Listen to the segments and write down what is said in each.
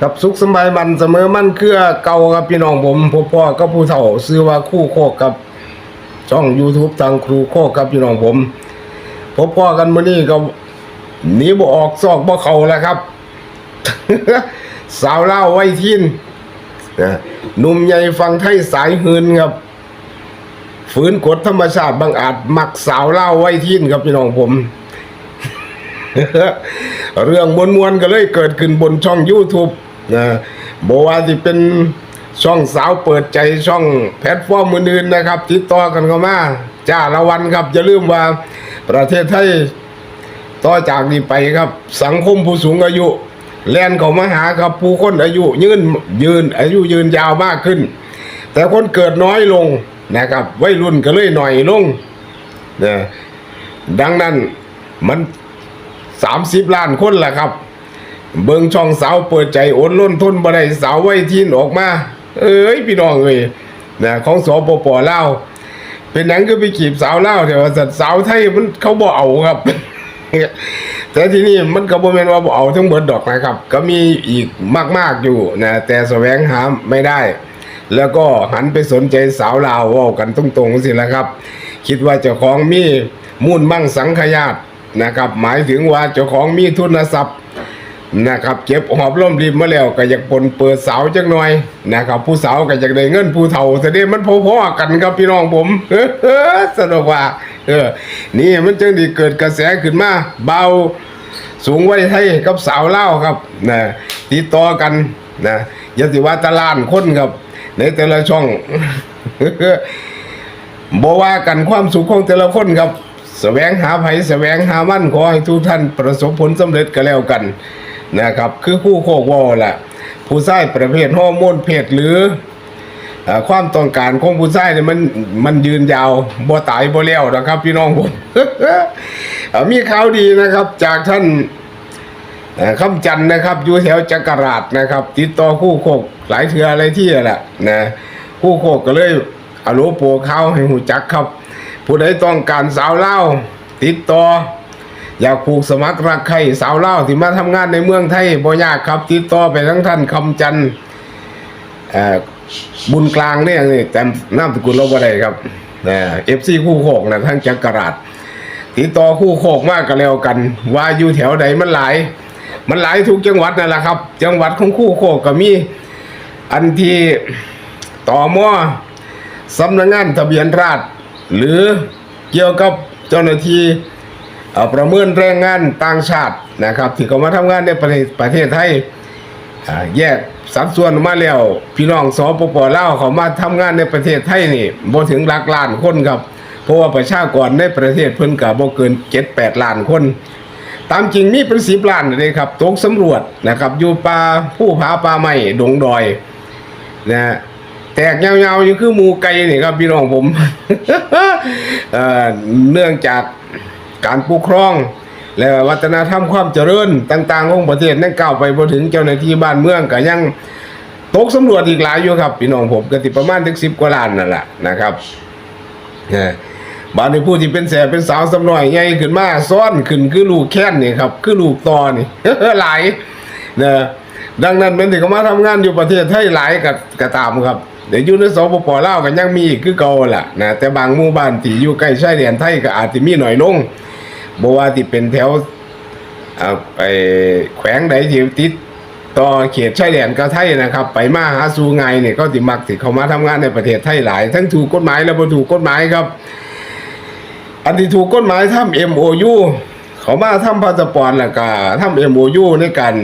กับสุขสบายมันเสมอมั่นเครือเก่ากับพี่น้องผมพ่อพ่อกับผู้เฒ่าซื้อว่าคู่โคกกับช่อง YouTube ทางครูโคกกับพี่น้องผมพบพ่อกันมื้อนี้ก็หนีบ่ออกซอกบ่เขาแล้วครับ สาวเล่าไว้ทินนะหนุ่มใหญ่ฟังไทยสายหืนครับฝืนกฎธรรมชาติบางอาจมักสาวเล่าไว้ทินครับพี่น้องผม เรื่องมวลๆก็เลยเกิดขึ้นบนช่อง YouTube นะบอกว่าที่เป็นช่องสาวเปิดใจช่องแพลตฟอร์มอื่นๆนะครับ ติดต่อกันเข้ามาจ้าละวันครับอย่าลืมว่าประเทศไทยต่อจากนี้ไปครับ สังคมผู้สูงอายุแลนเขามาหาครับผู้คนอายุยืนยืน อายุยืนยาวมากขึ้น แต่คนเกิดน้อยลงนะครับวัยรุ่นก็เลยหน่อยลงนะดังนั้นมันสามสิบล้านคนแหละครับ เบิ่งช่องสาวเปิดใจอดล้นทนบ่ได้สาวไว้ทีนออกมา เอ้ยพี่น้องเอ้ยนะของสปปเล่าเป็นหนังก็ไปขีบสาวเล่าแต่ว่าสัตว์สาวไทยมันเขาบ่เอาครับ แต่ที่นี่มันก็บ่แม่นว่าบ่เอาทั้งหมดดอกนะครับ ก็มีอีกมาก ๆอยู่นะแต่แสวงหาไม่ได้ แล้วก็หันไปสนใจสาวลาวว้ากันตรงๆสิละครับ คิดว่าเจ้าของมีมูลมั่งสังขยาตนะครับ หมายถึงว่าเจ้าของมีทุนทรัพย์ นะครับเก็บหอบร่มริมมาแล้วก็อยากปนเปิดสาวจักหน่อยนะครับผู้สาวก็อยากได้เงินผู้เฒ่าแต่เด้มันพอๆกันครับพี่น้องผมสนุกว่าเออนี่มันจึงไดีเกิดกระแสขึ้นมาเบาสูงไว้ให้กับสาวเล่าครับนะติดต่อกันนะยาสิว่าตะลานคนครับ ในแต่ละช่องบอกว่ากันความสุขของแต่ละคนครับแสวงหาไผแสวงหามั่นขอให้ทุกท่านประสบผลสำเร็จก็แล้วกัน นะครับ คือคู่โคกวอแหละผู้ชายประเภทฮอร์โมนเพศหรือความต้องการของผู้ชายเนี่ยมันมันยืนยาวบ่ตายบ่แล้วนะครับ พี่น้องผมมีข่าวดีนะครับ จากท่านเอ่อคำจันทน์นะครับอยู่แถวจักราชนะครับ ติดต่อคู่โคกหลายเทืออะไรที่แหละนะคู่โคกก็เลยอโลโปเข้าให้หูจักครับ ผู้ใดต้องการสาวเล่าติดต่อ อยากผูกสมัครรักใครสาวเล่าที่มาทำงานในเมืองไทยบ่ยากครับติดต่อไปทั้งท่านคำจันทน์บุญกลางเนี่ยนี่แต่นามสกุลเราบ่ได้ครับเอฟซีคู่โคกนะทั้งจักรราชติดต่อคู่โคกมากก็แล้วกัน ว่าอยู่แถวใดมันหลาย มันหลายทุกจังหวัดนั่นแหละครับ จังหวัดของคู่โคกก็มี อันที่ต่อมอสำนักงานทะเบียนราษฎรหรือเกี่ยวกับเจ้าหน้าที่ ประเมินแรงงานต่างชาตินะครับที่เขามาทำงานในประเทศประเทศไทยแยกสัดส่วนมาแล้วพี่น้องสปปลาวเขามาทำงานในประเทศไทยนี่บ่ถึงหลักล้านคนครับ เพราะว่าประชากรในประเทศเพิ่นก็บ่เกิน7-8ล้านคน ตามจริงมีเป็นสิบล้านเลยครับตกสำรวจนะครับอยู่ป่าผู้ผาป่าไม้ดงดอยนะแตกยาวๆอยู่คือหมูไก่นี่ครับพี่น้องผมเนื่องจาก การปกครอง และวัฒนธรรมความเจริญต่างๆของประเทศนั่นก้าวไปบ่ถึงเจ้าหน้าที่บ้านเมืองก็ยังตกสำรวจอีกหลายอยู่ครับพี่น้องผมก็ติประมาณถึงสิบกว่าล้านนั่นแหละนะครับบานที่ผู้ที่เป็นแสบเป็นสาวสำน้อยใหญ่ขึ้นมาซ้อนขึ้นคือลูกแค้นนี่ครับคือลูกตอนี่หลายนะดังนั้นเป็นที่เขามาทำงานอยู่ประเทศไทยหลายกับกตามครับเดี๋ยวอยู่ในสปปเล่าวก็ยังมีกคือเก่าแหละนะแต่บางหมู่บ้านที่อยู่ใกล้ชายแดนไทยก็อาจจะมีหน่อยลง บว่าที่เป็นแถวอ่าไปแขวงใดที่ติดต่อเขตชายแดนกับไทยนะครับ ไปมาหาสู่ไงเนี่ยก็สิมักสิเขามาทำงานในประเทศไทยหลาย ทั้งถูกกฎหมายและบ่ถูกกฎหมายครับ อันที่ถูกกฎหมายทำ MOU เขามาทำพาสปอร์ตแล้วก็ทำ MOU ในการ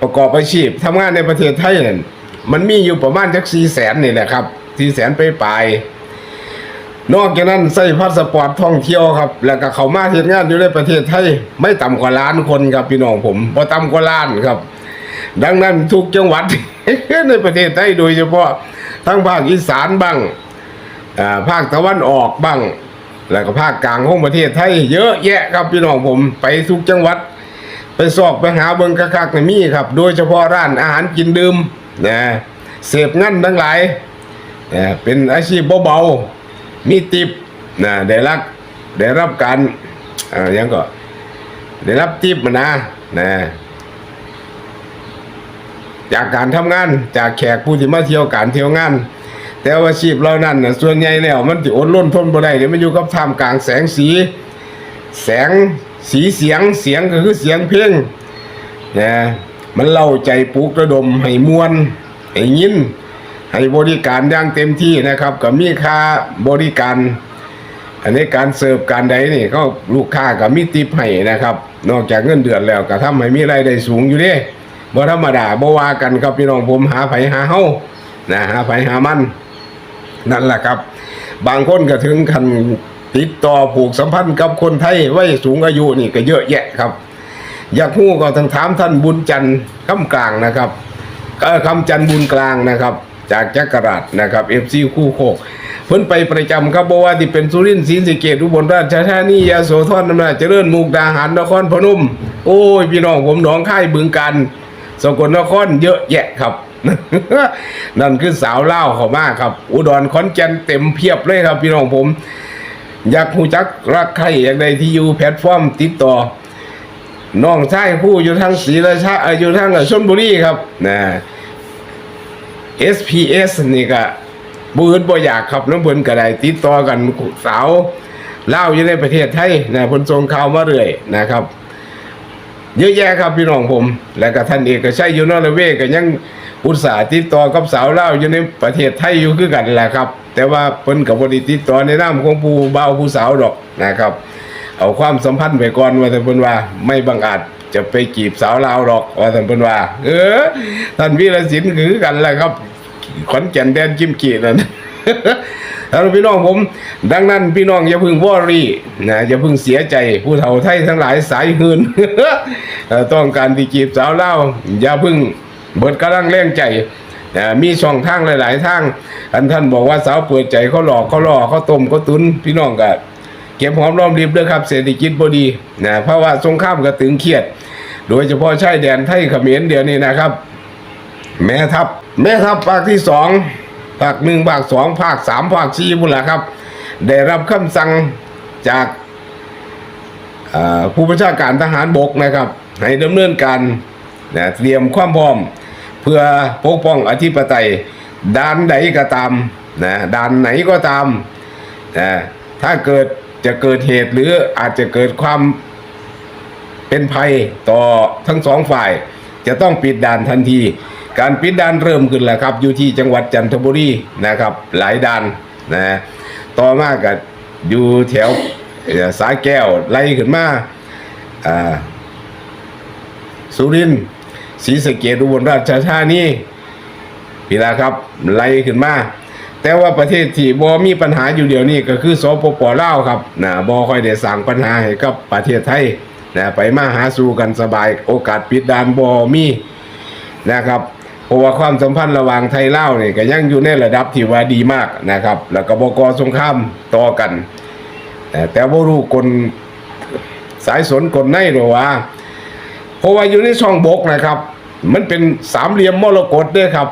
ประกอบอาชีพทำงานในประเทศไทยนั่นมันมีอยู่ประมาณจักสี่แสนนี่แหละครับสี่แสนไปปลาย นอกจากนั้นใส่พาสปอร์ตท่องเที่ยวครับ แล้วก็เขามาเฮ็ดงานอยู่ในประเทศไทยไม่ต่ำกว่าล้านคนครับพี่น้องผมบ่ต่ำกว่าล้านครับ ดังนั้นทุกจังหวัด ในประเทศไทยโดยเฉพาะทั้งภาคอีสานบ้างอ่าภาคตะวันออกบ้าง แล้วก็ภาคกลางของประเทศไทยเยอะแยะครับพี่น้องผมไปทุกจังหวัด ไปสอบไปหาเบิงคักๆในมีครับ โดยเฉพาะร้านอาหารกินดื่มนะเสพงั้นทั้งหลายนะเป็นอาชีพเบาๆ มีติบนะได้รับได้รับการอ่ายังก็ ได้รับติบมานะนะจากการทำงาน จากแขกผู้ที่มาเที่ยวการเที่ยวงาน แต่ว่าอาชีพเรานั้นนะส่วนใหญ่แล้วมันสิอดล้นทนบ่ได้เดี๋ยวมันอยู่กับท่ามกลางแสงสี แสงสีเสียงเสียงก็คือเสียงเพลงนะมันเล่าใจปลุกระดมให้มวนให้ยิน ให้บริการอย่างเต็มที่นะครับก็มีค่าบริการ อันนี้การเสิร์ฟการใดนี่ก็ลูกค้าก็มีติปให้นะครับ นอกจากเงินเดือนแล้วก็ทำให้มีรายได้สูงอยู่เด้บ่ธรรมดาบ่ว่ากันครับพี่น้องผมหาไผหาเฮานะหาไผหามันนั่นแหละครับ บางคนก็ถึงขันติดต่อผูกสัมพันธ์กับคนไทยไว้สูงอายุนี่ก็เยอะแยะครับ อยากฮู้ก็ต้องถามท่านบุญจันทร์คำกลางนะครับก็คำจันทร์บุญกลางนะครับ จากจักรราชนะครับเอฟซีคู่โคกเพิ่นไปประจำครับบอกว่าที่เป็นสุรินทร์ศรีสะเกษอุบลราชธานียโสธรอำนาจเจริญมุกดาหารนครพนม โอ้ยพี่น้องผมหนองค่ายบึงกันสกลนครเยอะแยะครับ นั่นคือสาวเล่าเขามากครับ อุดรขอนแก่นเต็มเพียบเลยครับ พี่น้องผม อยากหูจักรักใครอยากได้ที่อยู่แพลตฟอร์มติดต่อน้องชายผู้อยู่ทางศรีราชาเอ่ออยู่ทางชลบุรีครับนะ SPS นี่ก็บืนบ่อยากครับน้ำเพิ่นก็ได้ติดต่อกันสาวเล่าอยู่ในประเทศไทยนะเพิ่นส่งข่าวมาเรื่อยนะครับ เยอะแยะครับพี่น้องผม และก็ท่านเอกชัยอยู่นอร์เวย์ก็ยังอุตส่าห์ติดต่อกับสาวเล่าอยู่ในประเทศไทยอยู่คือกันแหละครับ แต่ว่าเพิ่นก็บ่ได้ติดต่อในนามของผู้บ่าวผู้สาวดอกนะครับ เอาความสัมพันธ์ไปก่อนว่าแต่เพิ่นว่าไม่บังอาจ จะไปจีบสาวลาวหรอกว่าแต่เพิ่นว่า เออท่านวีรศิลป์คือกันแหละครับ ขอนแก่นแดนจิมกีนั่นแล้วพี่น้องผม ดังนั้นพี่น้องอย่าพึ่งวอรี่นะอย่าพึ่งเสียใจผู้เฒ่าไทยทั้งหลายสายหืนเออต้องการที่จีบสาวเล่าอย่าพึ่งเบิดกำลังแรงใจนะมีช่องทางหลาย ๆ ทางอันท่านบอกว่าสาวเปิดใจเขาหลอกเขาหลอกเขาต้มเขาตุนพี่น้องก็เก็บหอมรอมริบด้วยครับเศรษฐกิจบดีนะเพราะว่าสงครามก็ตึงเครียด โดยเฉพาะชายแดนไทยเขมรเดี๋ยวนี้นะครับ แม่ทัพ แม่ทัพภาคที่สองภาคหนึ่งภาคสองภาคสามภาคสี่บุนละครับ ได้รับคำสั่งจากผู้บัญชาการทหารบกนะครับให้ดำเนินการนะเตรียมความพร้อม เพื่อปกป้องอธิปไตยด้านใดก็ตามนะด้านไหนก็ตามนะถ้าเกิดจะเกิดเหตุหรืออาจจะเกิดความ เป็นภัยต่อทั้งสองฝ่าย จะต้องปิดด่านทันที การปิดด่านเริ่มขึ้นแล้วครับ อยู่ที่จังหวัดจันทบุรีนะครับ หลายด่านนะต่อมากับอยู่แถวสายแก้วไล่ขึ้นมาอ่าสุรินทร์ศรีสะเกษอุบลราชธานีพี่ละครับไล่ขึ้นมาแต่ว่าประเทศที่บ่มีปัญหาอยู่เดียวนี้ก็คือสปปลาวครับนะบ่ค่อยได้สร้างปัญหาให้กับประเทศไทย นะไปมาหาสู่กันสบายโอกาสปิดด่านบ่มีนะครับเพราะว่าความสัมพันธ์ระหว่างไทยลาวนี่ก็ยังอยู่ในระดับที่ว่าดีมากนะครับ แล้วก็บกสงครามต่อกัน แต่แต่บรู้กลสายสนกลในหรือว่า เพราะว่าอยู่ในช่องบกนะครับ มันเป็นสามเหลี่ยมมรกตด้วยครับ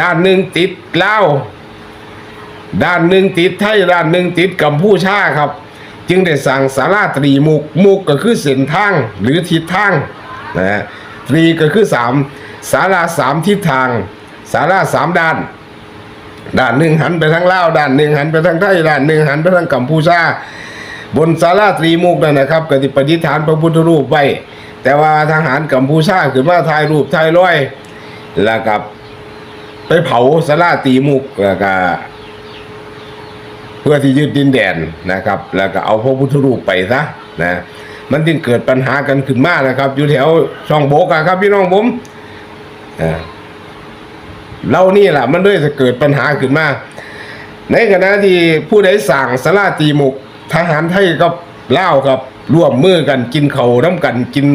ด้านหนึ่งติดลาวด้านหนึ่งติดไทยด้านหนึ่งติดกัมพูชาครับ จึงได้สั่งสาราตรีมุกมุกก็คือเส้นทางหรือทิศทางนะฮะตรีก็คือสามสาราสามทิศทาง สาราสามด้าน ด้านหนึ่งหันไปทางลาวด้านหนึ่งหันไปทางไทยด้านหนึ่งหันไปทางกัมพูชาบนสาราตรีมุกนั่นนะครับก็ติประดิฐานพระพุทธรูปไว้แต่ว่าทหารกัมพูชาขึ้นมาถ่ายรูปถ่ายร้อย แล้วกับไปเผาสาราตรีมุกแล้วก็ พื่อที่ยึดดินแดนนะครับ แล้วก็เอาพระพุทธรูปไปซะนะมันจึงเกิดปัญหากันขึ้นมากนะครับ อยู่แถวช่องโบกครับพี่น้องผมอ่าเรานี่แหละมันด้วยจะเกิดปัญหาขึ้นมาในขณะที่ผู้ใดสั่งสลาตีมุกทหารไทยกับล่ากับร่วมมือกันกินเขาน้ำกันกิน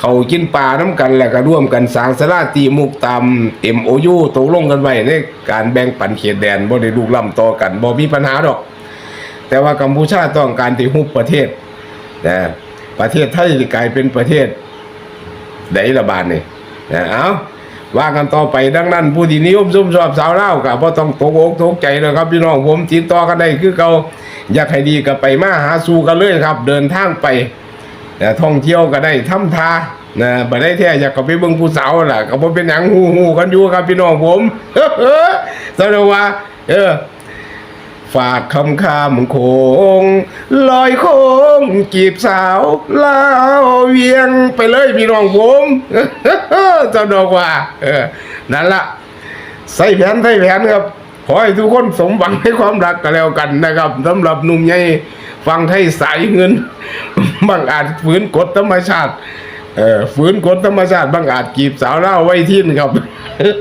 เขากินปลาน้ำกันแล้วก็ร่วมกันสางสลาตีมุกตาม MOU ตกลงกันไว้ในการแบ่งปันเขตแดนบ่ได้ลูกล้ำต่อกันบ่มีปัญหาดอก แต่ว่ากัมพูชาต้องการที่ฮุบประเทศนะประเทศไทยจะกลายเป็นประเทศไดระบาดนี่นะเอาว่ากันต่อไปดังนั้น ผู้ที่นิยมชมชอบสาวเล่ากับพ่ต้องตกอกตกใจนะครับพี่น้องผมติดต่อกันได้คือเขาอยากให้ดีก็ไปมาหาสู่กันเลยครับ เดินทางไป แต่ท่องเที่ยวก็ได้ทำทานะบ่ได้แท้อยากก็ไปเบิ่งผู้สาวล่ะก็บ่เป็นหยังฮู้ๆกันอยู่ครับพี่น้องผมสำหรับว่า เออ ฝากคำคำโคงลอยโคงจีบสาวลาวเวียงไปเลยพี่น้องผมเจ้าดอกว่า เออ นั่นละใส่แผนใส่แผนครับขอให้ทุกคนสมหวังในความรักกันแล้วกันนะครับสำหรับหนุ่มใหญ่ ฟังไทยสายเงิน บางอาจฝืนกฎธรรมชาติ เออฝืนกฎธรรมชาติบางอาจกีบสาวเล่าไว้ทิ้นครับ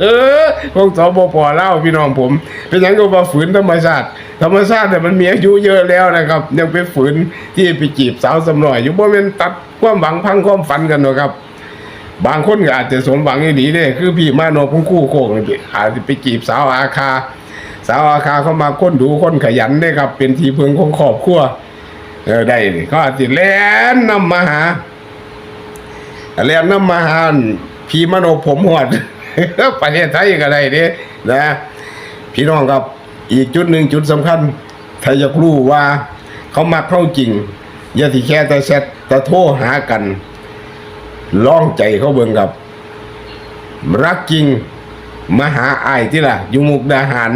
เออพวกสปปเล่าพี่น้องผม เป็นอย่างก็ว่าฝืนธรรมชาติ ธรรมชาติเนี่มันมีอายุเยอะแล้วนะครับ ยังไปฝืนที่ไปจีบสาวสำหน่อย อยู่บ่เป็นตัดความหวังพังความฝันกันหรอกครับบางคนก็อาจจะสมหวังอีหลีเนี่ยคือพี่มาโนพงคู่โคกนี่อาจจะไปจีบสาวอาคา สาวอาคาเข้ามาค้นดูค้นขยันได้ครับ เป็นทีเพึงของครอบครัว เออได้นี่เขาอาจจะแล่นนำมาหาเรียนน้ำมาหาพี่มโนผมหอดประเทศไทยก็ได้เด้นะ พี่น้องครับอีกจุดหนึ่งจุดสำคัญถ้าอยากรู้ว่า เขามักเข้าจริง อย่าที่แค่แต่แชทแต่โทรหากันล่องใจเขาเบิ่งครับ รักจริง มหาอ้ายที่ล่ะอยู่มุกดาหาร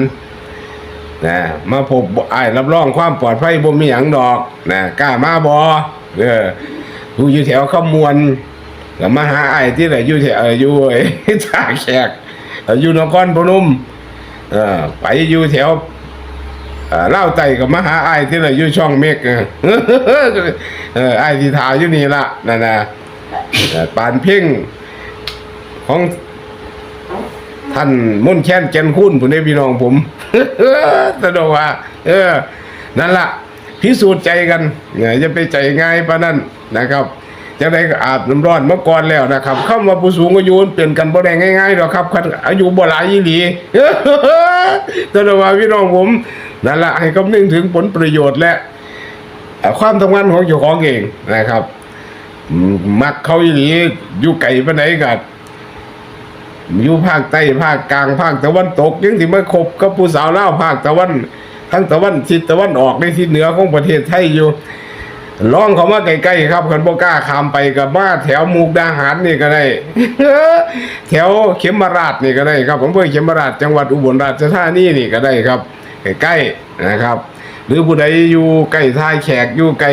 นะมาพบไอ้รับรองความปลอดภัยบ่มีหยังดอกนะกล้ามาบ่เอออยู่อยู่แถวขมวนแล้วมาหาไอ้ที่ไหนอยู่ที่เอยู่ไอ้ท่าแขกอยู่นครพนมเออไปอยู่แถวเอ่อเล่าไต่กับมหาไอ้ที่ไหนอยู่ช่องเมกเออไอ้ที่ทาอยู่นี่ละนั่นนะปานเพ่งของท่านมุ่นแค้นแกนคุณผมได้พี่น้องผม สะดวกว่า เออ นั่นละพิสูจน์ใจกันเนี่ยจะไปใจง่ายปะนั่นนะครับจะได้อาบน้ำร้อนเมื่อก่อนแล้วนะครับเข้ามาผู้สูงอายุเปลี่ยนกันบ่ได้ง่ายๆหรอกครับคันอายุบ่หลายอีหลีสะดวกว่าพี่น้องผมนั่นละให้คำนึงถึงผลประโยชน์และความทำงานของเจ้าของเองนะครับ มักเขาอีหลีอยู่ไก่ปานไหนกั อยู่ภาคใต้ภาคกลางภาคตะวันตกยังที่มาคบกับผู้สาวเล่าภาคตะวัน ทั้งตะวันทิศตะวันออกในทิศเหนือของประเทศไทยอยู่ลองเขามาใกล้ๆครับคันบกล้าข้ามไปกับมาแถวมุกดาหารนี่ก็ได้แถวเขมราชนี่ก็ได้ครับอำเภอเขมราชจังหวัดอุบลราชธานีนี่ก็ได้ครับใกล้ๆนะครับ หรือผู้ใดอยู่ใกล้ท่ายแขกอยู่ใกล้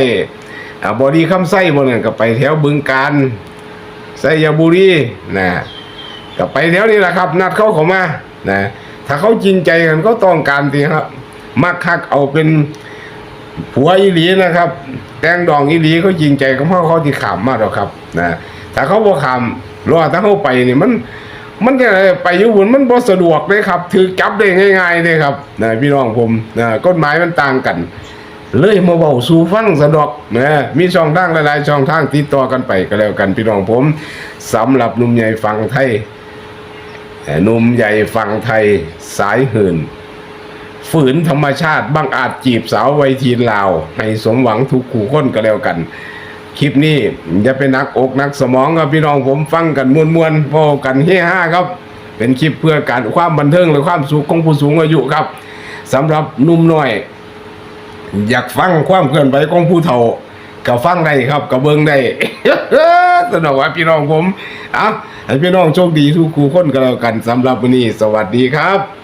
บอดีคำไส้บ่นั่นก็ไปแถวบึงการไสยบุรีนะ ก็ไปแถวนี้แหละครับ นัดเขาเขามานะถ้าเขาจริงใจกันก็ต้องการทีครับ มักคักเอาเป็นผัวอีหลีนะครับ แตงดองอีหลีเขาจริงใจก็เพราเขาที่ขามมากหรอกครับนะถ้าเขาบ่ขามรอถ้าเขาไปนี่มัน มันจะไปยู่บุญมันบ่สะดวกเลยครับ ถือจับได้ง่ายๆเลยครับนะพี่น้องผมนะกฎหมายมันต่างกันเลยมาเบาสู่ฟังสะดอกนะมีช่องทางหลายๆช่องทางติดต่อกันไปก็แล้วกันพี่น้องผมสำหรับหนุ่มใหญ่ฟังไทย หนุ่มใหญ่ฝั่งไทยสายหื่น ฝืนธรรมชาติบังอาจจีบสาววัยทีนลาว ให้สมหวังทุกขู่คนก็แล้วกัน คลิปนี้จะเป็นนักอกนักสมองครับพี่น้องผมฟังกันมวนมวนๆพอกันเฮฮาครับ เป็นคลิปเพื่อการความบันเทิงและความสุขของผู้สูงอายุครับสำหรับหนุ่มน้อย อยากฟังความเคลื่อนไหวของผู้เฒ่าก็ฟังได้ครับก็เบิ่งได้ สนุกว่าพี่น้องผม เอาให้พี่น้องโชคดีทุกคู่คนก็แล้วกันสำหรับวันนี้ สวัสดีครับ